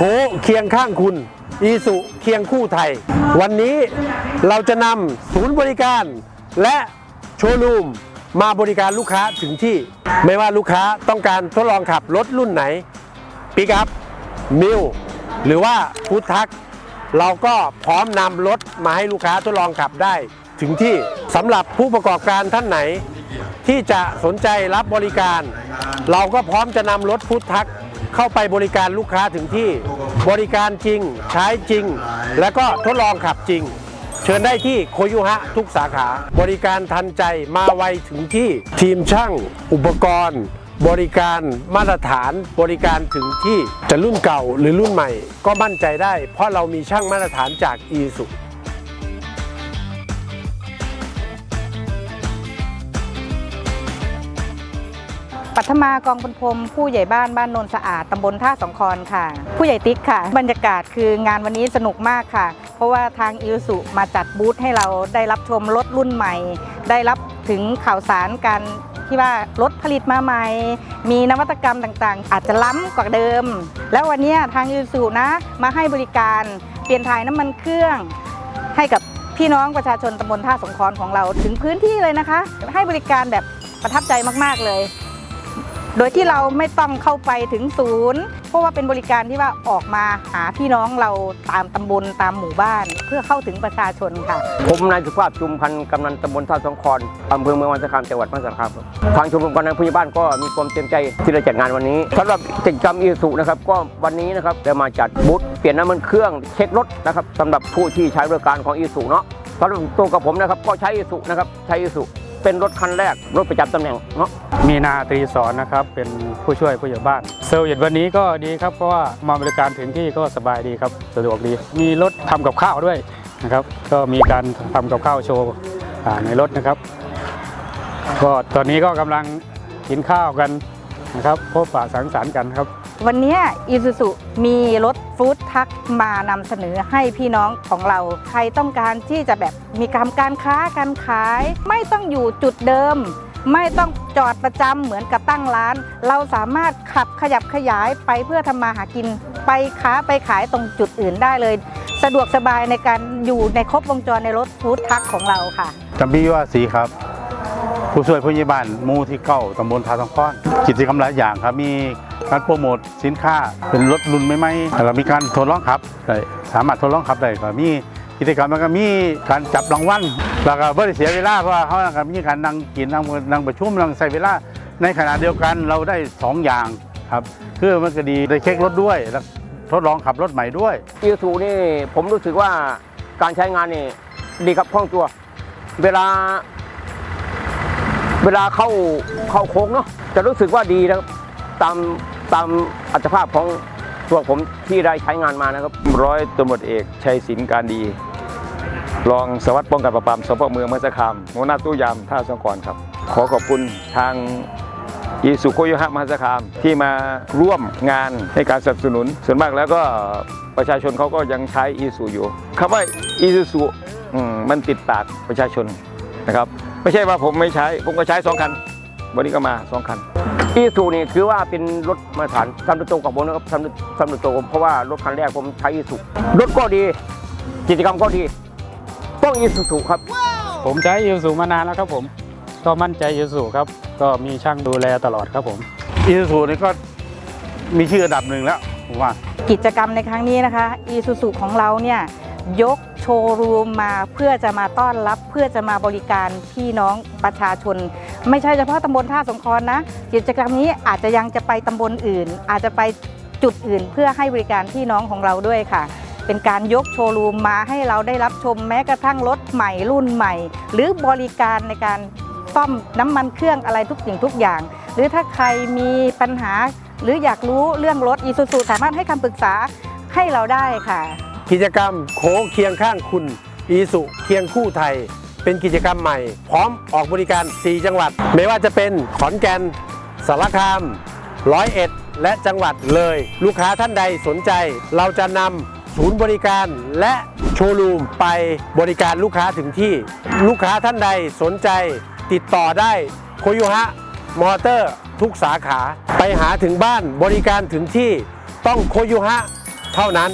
คเคียงข้างคุณ อีสุเคียงคู่ไทย วันนี้เราจะนำศูนย์บริการและโชว์รูมมาบริการลูกค้าถึงที่ ไม่ว่าลูกค้าต้องการทดลองขับรถรุ่นไหนปิกอัพมิวหรือว่าฟู้ดทัก เราก็พร้อมนำรถมาให้ลูกค้าทดลองขับได้ ถึงที่สำหรับผู้ประกอบการท่านไหน ที่จะสนใจรับบริการ เราก็พร้อมจะนำรถฟู้ดทัก เข้าไปบริการลูกค้าถึงที่บริการจริง ใช้จริง แล้วก็ทดลองขับจริง เชิญได้ที่โคยุฮะทุกสาขา บริการทันใจมาไวถึงที่ทีมช่างอุปกรณ์ บริการมาตรฐานบริการถึงที่จะรุ่นเก่าหรือรุ่นใหม่ ก็มั่นใจได้ เพราะเรามีช่างมาตรฐานจากอีสุ ปัทมากองพลพรมผู้ใหญ่บ้านบ้านโนนสะอาดตำบลท่าสองคอนค่ะ ผู้ใหญ่ติ๊กค่ะ บรรยากาศคืองานวันนี้สนุกมากค่ะ เพราะว่าทางอิลสุมาจัดบูธให้เราได้รับชมรถรุ่นใหม่ ได้รับถึงข่าวสารการที่ว่ารถผลิตมาใหม่ มีนวัตกรรมต่างๆ อาจจะล้ำกว่าเดิม แล้ววันนี้ทางอิลสุนะมาให้บริการเปลี่ยนถ่ายน้ำมันเครื่องให้กับพี่น้องประชาชนตำบลท่าสงครของเราถึงพื้นที่เลยนะคะ ให้บริการแบบประทับใจมากๆเลย โดยที่เราไม่ต้องเข้าไปถึงศูนย์ เพราะว่าเป็นบริการที่ว่าออกมาหาพี่น้องเราตามตำบลตามหมู่บ้าน เพื่อเข้าถึงประชาชนค่ะ ผมนายสุภาพจุมพันธ์กำนันตำบลท่าสองคอนอำเภอเมืองวันสารคามจังหวัดมหาสารคามครับทางชมรมกำนันผู้ใหญ่บ้านก็มีความเต็มใจที่จะจัดงานวันนี้สำหรับกิจกรรมอีสุนะครับก็วันนี้นะครับจะมาจัดบูธเปลี่ยนน้ำมันเครื่องเช็ครถนะครับสำหรับผู้ที่ใช้บริการของอีสุเนาะสำหรับตัวกับผมนะครับก็ใช้อีสุนะครับใช้อีสุ เป็นรถคันแรกรถประจำตำแหน่งเนาะมีนาตรีสอนนะครับเป็นผู้ช่วยผู้ใหญ่บ้านเซอร์วิสวันนี้ก็ดีครับเพราะว่ามาบริการถึงที่ก็สบายดีครับสะดวกดี มีรถทำกับข้าวด้วยนะครับ ก็มีการทำกับข้าวโชว์ในรถนะครับ ก็ตอนนี้ก็กำลังกินข้าวกันนะครับพบปะสังสรรค์กันครับ วันนี้อีซูซุมีรถฟู้ดทักมานำเสนอให้พี่น้องของเรา ใครต้องการที่จะแบบมีการการค้าการขาย ไม่ต้องอยู่จุดเดิม ไม่ต้องจอดประจำเหมือนกับตั้งร้าน เราสามารถขับขยับขยายไปเพื่อทำมาหากิน ไปค้าไปขายตรงจุดอื่นได้เลย สะดวกสบายในการอยู่ในครบวงจรในรถฟู้ดทักของเราค่ะจำพี่ว่าสีครับผู้ช่วยผู้ใหญ่บ้านมูที่เก้าตำบลทาทองค้อนกิจกรรมหลายอย่างครับมี การโปรโมทสินค้าเป็นรถรุ่นใหม่ๆแล้วก็มีการทดลองขับได้สามารถทดลองขับได้ก็มีกิจกรรมแล้วก็มีการจับรางวัลแล้วก็ไม่ได้เสียเวลาเพราะว่าเขาก็มีการนั่งกินนั่งนั่งประชุมนั่งใส่เวลาในขณะเดียวกันเราได้สองอย่างครับคือมันก็ดีได้เช็ครถด้วยแล้วทดลองขับรถใหม่ด้วยอีซูนี่ผมรู้สึกว่าการใช้งานนี่ดีครับคล่องตัว เวลา เวลาเข้าเข้าโค้งเนาะจะรู้สึกว่าดีนะครับตาม ตามอัตภาพของตัวผมที่ได้ใช้งานมานะครับ ร้อยตำรวจเอกชัยศิลป์การดีรองสวัสดิ์ป้องกันปราบปรามสพเมืองมหสคามหัวหน้าตู้ยามท่าสงกรครับ ขอขอบคุณทางอีสุโคโยฮะมหสคามที่มาร่วมงานในการสนับสนุน ส่วนมากแล้วก็ประชาชนเขาก็ยังใช้อีสุอยู่คำว่าอีซูซุมันติดปากประชาชนนะครับ ไม่ใช่ว่าผมไม่ใช้ ผมก็ใช้สองคัน วันนี้ก็มาสองคัน อีซูนี่คือว่าเป็นรถมาตรฐานทำโดยตรงกับผมนะครับทำโดยทำโดยตรงเพราะว่ารถคันแรกผมใช้อีซูรถก็ดี กิจกรรมก็ดีต้องอีซูซูครับ ผมใช้ยูสูมานานแล้วครับผม ก็มั่นใจยูสูครับ ก็มีช่างดูแลตลอดครับผม อีซูซูนี่ก็มีชื่ออันดับหนึ่งแล้วผมว่า กิจกรรมในครั้งนี้นะคะอีซูซูของเราเนี่ยยกโชว์รูมมาเพื่อจะมาต้อนรับเพื่อจะมาบริการพี่น้องประชาชน ไม่ใช่เฉพาะตำบลท่าสงครนะ กิจกรรมนี้อาจจะยังจะไปตำบลอื่น อาจจะไปจุดอื่นเพื่อให้บริการพี่น้องของเราด้วยค่ะ เป็นการยกโชว์รูมมาให้เราได้รับชมแม้กระทั่งรถใหม่รุ่นใหม่ หรือบริการในการซ่อมน้ำมันเครื่องอะไรทุกสิ่งทุกอย่าง หรือถ้าใครมีปัญหา หรืออยากรู้เรื่องรถอีซูซูสามารถให้คำปรึกษาให้เราได้ค่ะ กิจกรรมโค้งเคียงข้างคุณอีสุเคียงคู่ไทย เป็นกิจกรรมใหม่ พร้อมออกบริการ 4 จังหวัด ไม่ว่าจะเป็นขอนแก่นสารคามร้อยเอ็ดและจังหวัดเลย ลูกค้าท่านใดสนใจ เราจะนำศูนย์บริการและโชว์รูมไปบริการลูกค้าถึงที่ ลูกค้าท่านใดสนใจ ติดต่อได้โคโยฮะมอเตอร์ทุกสาขาไปหาถึงบ้านบริการถึงที่ต้องโคโยฮะเท่าเท่านั้น